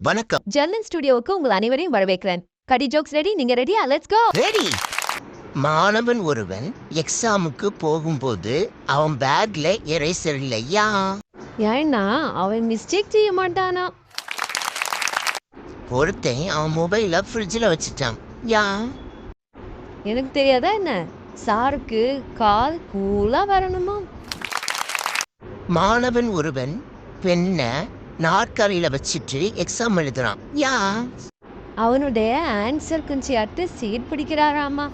வணக்கம். ஜெர்மன் ஸ்டுடியோவுக்கு உங்கள் அனைவரையும் வரவேற்கிறேன். கடி ஜோக்ஸ் ரெடி நீங்க ரெடியா லெட்ஸ் கோ ரெடி மாணவன் ஒருவன் எக்ஸாமுக்கு போகும்போது அவன் பேக்ல எரேசர் இல்லையா? ஏன்னா அவன் மிஸ்டேக் செய்ய மாட்டானா? ஒருத்தன் அவன் மொபைல ஃப்ரிட்ஜில் வச்சுட்டான். யா? எனக்கு தெரியாதா என்ன? சாருக்கு கால் கூலா வரணுமா? மாணவன் ஒருவன் பெண்ணை நாற்காலியில வச்சுட்டு எக்ஸாம் எழுதுறான். யா? அவனுடைய ஆன்சர் கொஞ்சம் அடுத்து சீட் பிடிக்கிறாராமா?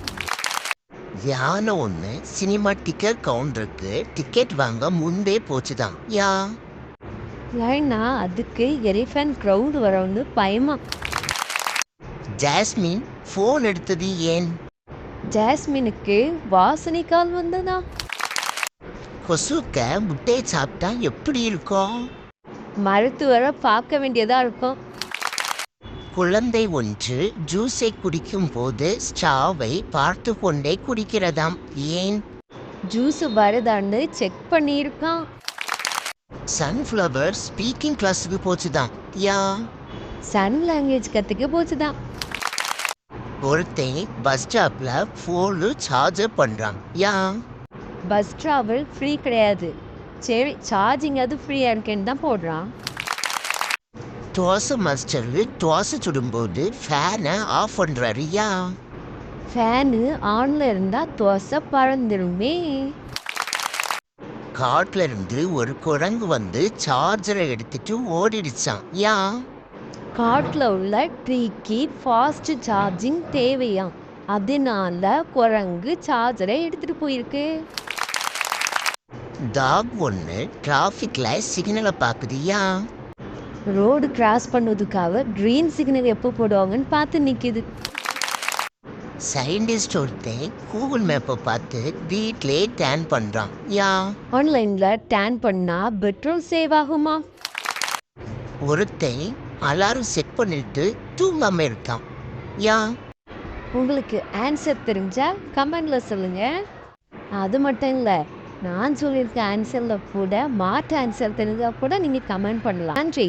யானை ஒன்று சினிமா டிக்கெட் கவுண்டருக்கு டிக்கெட் வாங்க முன்பே போச்சுதான். யா? ஏன்னா அதுக்கு எலிஃபன் க்ரௌட் வரணும்னு பயமா. ஜாஸ்மின் ஃபோன் எடுத்தது ஏன்? ஜாஸ்மினுக்கு வாசனை கால் வந்ததா? கொசுக்க முட்டையை சாப்பிட்டா எப்படி இருக்கும்? மருத்துவரை பார்க்க வேண்டியதா இருக்கும். குழந்தை ஒன்று ஜூஸை குடிக்கும் போது ஸ்ட்ராவை பார்த்து கொண்டே குடிக்கிறதாம். ஏன்? ஜூஸ் வருதான்னு செக் பண்ணியிருக்கான். சன்ஃப்ளவர் ஸ்பீக்கிங் கிளாஸுக்கு போச்சுதான் யா? சன் லாங்குவேஜ் கற்றுக்க போச்சுதான் ஒருத்தன் பஸ் ஸ்டாப்ல ஃபோனு சார்ஜர் பண்றான். யா? பஸ் ட்ராவல் ஃப்ரீ கிடையாது. சரி சார்ஜிங் அது ஃப்ரீயாக இருக்கேன்னு தான் போடுறான். தோசை மாஸ்டர் தோசை சுடும்போது ஃபேனை ஆஃப் பண்றாரு யா ஃபேனு ஆனில் இருந்தால் தோசை பறந்துடுமே காட்டுல இருந்து ஒரு குரங்கு வந்து சார்ஜரை எடுத்துட்டு ஓடிடுச்சான் யா? காட்டில் உள்ள ட்ரீக்கு ஃபாஸ்ட் சார்ஜிங் தேவையாம். அதனால குரங்கு சார்ஜரை எடுத்துகிட்டு போயிருக்கு. டாக் ஒன்று டிராஃபிக்ல சிக்னலை பார்க்குதியா? ரோடு கிராஸ் பண்ணதுக்காக க்ரீன் சிக்னல் எப்போ போடுவாங்கன்னு பார்த்து நிற்கிது சயின்டிஸ்ட் ஒருத்தன் கூகுள் மேப்பை பார்த்து வீட்லயே டேன் பண்றான். யா? ஆன்லைனில் டேன் பண்ணால் பெட்ரோல் சேவ் ஆகுமா? ஒருத்தன் அலாரம் செட் பண்ணிட்டு தூங்காம இருக்கான். யா? உங்களுக்கு ஆன்சர் தெரிஞ்சா கமெண்ட்ல சொல்லுங்க. அது மட்டும் இல்லை நான் சொல்லியிருக்க ஆன்சரில் கூட மாற்று ஆன்சர் தெரிஞ்சால் கூட நீங்கள் கமெண்ட் பண்ணலாம். நன்றி.